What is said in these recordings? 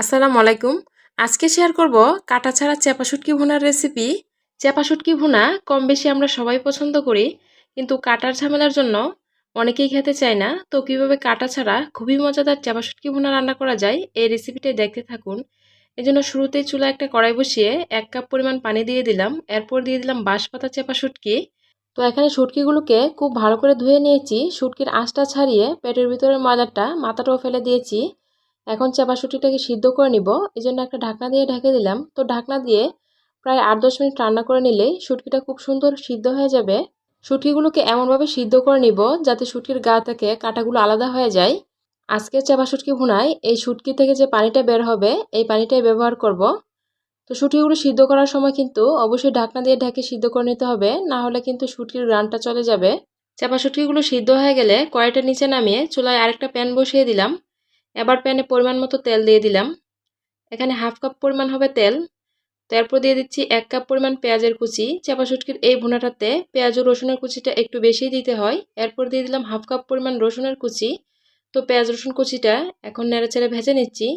আসসালামু আলাইকুম। আজকে শেয়ার করব কাটা ছাড়া চেপা শুটকি ভুনার রেসিপি চেপা শুটকি ভুনা কম বেশি আমরা সবাই পছন্দ করি, কিন্তু কাটার ঝামেলার জন্য অনেকেই খেতে চায় না। তো কীভাবে কাটা ছাড়া খুবই মজাদার চেপা শুটকি ভুনা রান্না করা যায়, এই রেসিপিটাই দেখতে থাকুন। এই জন্য শুরুতেই চুলা একটা কড়াই বসিয়ে এক কাপ পরিমাণ পানি দিয়ে দিলাম। এরপর দিয়ে দিলাম বাঁশপাতা চেপা শুটকি। তো এখানে শুটকিগুলোকে খুব ভালো করে ধুয়ে নিয়েছি। শুটকির আঁশটা ছাড়িয়ে পেটের ভিতরের ময়লাটা মাথাটাও ফেলে দিয়েছি। এখন চাপাশুটিটাকে সিদ্ধ করে নিব। এই জন্য একটা ঢাকনা দিয়ে ঢেকে দিলাম। তো ঢাকনা দিয়ে প্রায় আট দশ মিনিট রান্না করে নিলেই শুটকিটা খুব সুন্দর সিদ্ধ হয়ে যাবে। শুটকিগুলোকে এমনভাবে সিদ্ধ করে নিব যাতে শুটকির গা থেকে কাঁটাগুলো আলাদা হয়ে যায়। আজকে চাপা শুটকি ভুনায় এই শুটকি থেকে যে পানিটা বের হবে, এই পানিটাই ব্যবহার করব। তো শুটকিগুলো সিদ্ধ করার সময় কিন্তু অবশ্যই ঢাকনা দিয়ে ঢেকে সিদ্ধ করে নিতে হবে, না হলে কিন্তু শুটকির গ্রানটা চলে যাবে। চাপা শুটকিগুলো সিদ্ধ হয়ে গেলে কড়াইটা নিচে নামিয়ে চুলায় আরেকটা প্যান বসিয়ে দিলাম। এবার প্যানে পরিমাণ মতো তেল দিয়ে দিলাম। এখানে হাফ কাপ পরিমাণ হবে তেল। তারপর দিয়ে দিচ্ছি এক কাপ পরিমাণ পেঁয়াজের কুচি। চাপা শুটকির এই ভুনাটাতে পেঁয়াজ ও রসুনের কুচিটা একটু বেশি দিতে হয়। এরপর দিয়ে দিলাম হাফ কাপ পরিমাণ রসুনের কুচি। তো পেঁয়াজ রসুন কুচিটা এখন নেড়েচেড়ে ভেজে নিচ্ছি।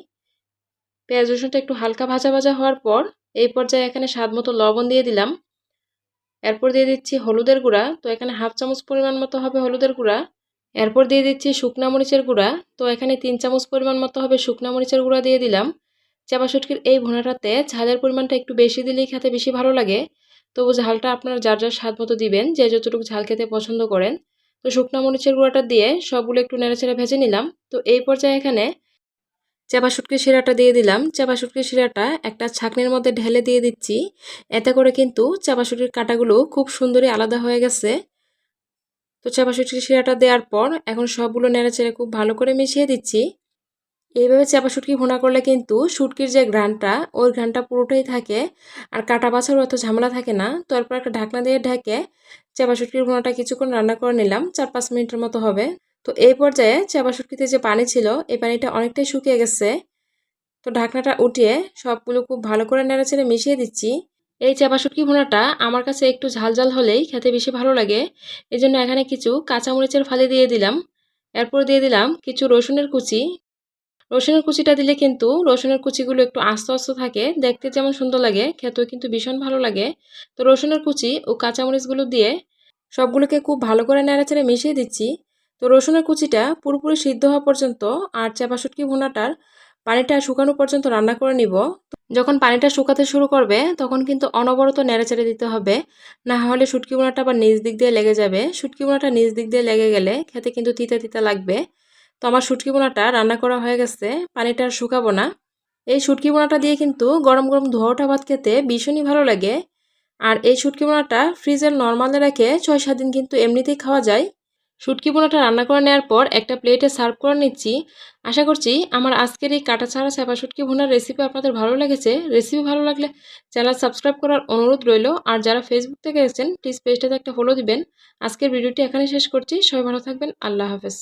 পেঁয়াজ রসুনটা একটু হালকা ভাজা ভাজা হওয়ার পর এই পর্যায়ে এখানে স্বাদ মতো লবণ দিয়ে দিলাম। এরপর দিয়ে দিচ্ছি হলুদের গুঁড়া। তো এখানে হাফ চামচ পরিমাণ মতো হবে হলুদের গুঁড়া। এরপর দিয়ে দিচ্ছি শুকনা মরিচের গুঁড়া। তো এখানে তিন চামচ পরিমাণ মতো হবে শুকনা মরিচের গুঁড়া দিয়ে দিলাম। চাপা শুটকির এই ভুনাটাতে ঝালের পরিমাণটা একটু বেশি দিলেই খেতে বেশি ভালো লাগে। তবু ঝালটা আপনার যার যার স্বাদ মতো দিবেন, যে যতটুকু ঝাল খেতে পছন্দ করেন। তো শুকনা মরিচের গুঁড়াটা দিয়ে সবগুলো একটু নেড়েচেড়ে ভেজে নিলাম। তো এই পর্যায়ে এখানে চাপা শুটকির শিরাটা দিয়ে দিলাম। চাপা শুটকির শিরাটা একটা ছাকনির মধ্যে ঢেলে দিয়ে দিচ্ছি। এতে করে কিন্তু চাপা শুটকির কাটাগুলো খুব সুন্দরই আলাদা হয়ে গেছে। তো চাপা শুটকির শিরাটা দেওয়ার পর এখন সবগুলো নেড়েচেড়ে খুব ভালো করে মিশিয়ে দিচ্ছি। এইভাবে চাপা শুটকি ভোনা করলে কিন্তু শুটকির যে ঘ্রানটা ওই ঘ্রানটা পুরোটাই থাকে। আর কাটা বাছার অত ঝামেলা থাকে না। তো এরপর একটা ঢাকনা দিয়ে ঢেকে চাপা শুটকির ভোনাটা কিছুক্ষণ রান্না করে নিলাম, চার পাঁচ মিনিটের মতো হবে। তো এই পর্যায়ে চাপা শুটকিতে যে পানি ছিল, এই পানিটা অনেকটাই শুকিয়ে গেছে। তো ঢাকনাটা উঠিয়ে সবগুলো খুব ভালো করে নেড়েচেড়ে মিশিয়ে দিচ্ছি। এই চাপা শুটকি ভুনাটা আমার কাছে একটু ঝাল ঝাল হলেই খেতে বেশি ভালো লাগে। এই জন্য এখানে কিছু কাঁচামরিচের ফালি দিয়ে দিলাম। এরপর দিয়ে দিলাম কিছু রসুনের কুচি। রসুনের কুচিটা দিলে কিন্তু রসুনের কুচিগুলো একটু আস্তে আস্তে থাকে, দেখতে যেমন সুন্দর লাগে, খেতেও কিন্তু ভীষণ ভালো লাগে। তো রসুনের কুচি ও কাঁচামরিচগুলো দিয়ে সবগুলোকে খুব ভালো করে নেড়াচেড়ে মিশিয়ে দিচ্ছি। তো রসুনের কুচিটা পুরোপুরি সিদ্ধ হওয়া পর্যন্ত আর চাপা শুটকি ভুনাটার পানিটা শুকানো পর্যন্ত রান্না করে নিব। যখন পানিটা শুকাতে শুরু করবে, তখন কিন্তু অনবরত নেড়েচেড়ে দিতে হবে। না হলে শুটকি বোনাটা আবার নিজ দিক দিয়ে লেগে যাবে। শুটকি বোনাটা নিজ দিক দিয়ে লেগে গেলে খেতে কিন্তু তিতা তিতা লাগবে। তো আমার শুটকি বোনাটা রান্না করা হয়ে গেছে, পানিটা আর শুকাবো না। এই শুটকি বোনাটা দিয়ে কিন্তু গরম গরম ধোয়াটা ভাত খেতে ভীষণই ভালো লাগে। আর এই শুটকি বোনাটা ফ্রিজের নর্মালে রেখে ছয় সাত দিন কিন্তু এমনিতেই খাওয়া যায়। শুটকি বোনাটা রান্না করে নেওয়ার পর একটা প্লেটে সার্ভ করে নিচ্ছি। আশা করছি আমার আজকের এই কাটা ছাড়া চাপা শুটকি ভুনার রেসিপি আপনাদের ভালো লেগেছে। রেসিপি ভালো লাগলে চ্যানেল সাবস্ক্রাইব করার অনুরোধ রইল। আর যারা ফেসবুক থেকে এসেছেন প্লিজ পেজটাতে একটা ফলো দিবেন। আজকের ভিডিওটি এখানে শেষ করছি। সবাই ভালো থাকবেন। আল্লাহ হাফেজ।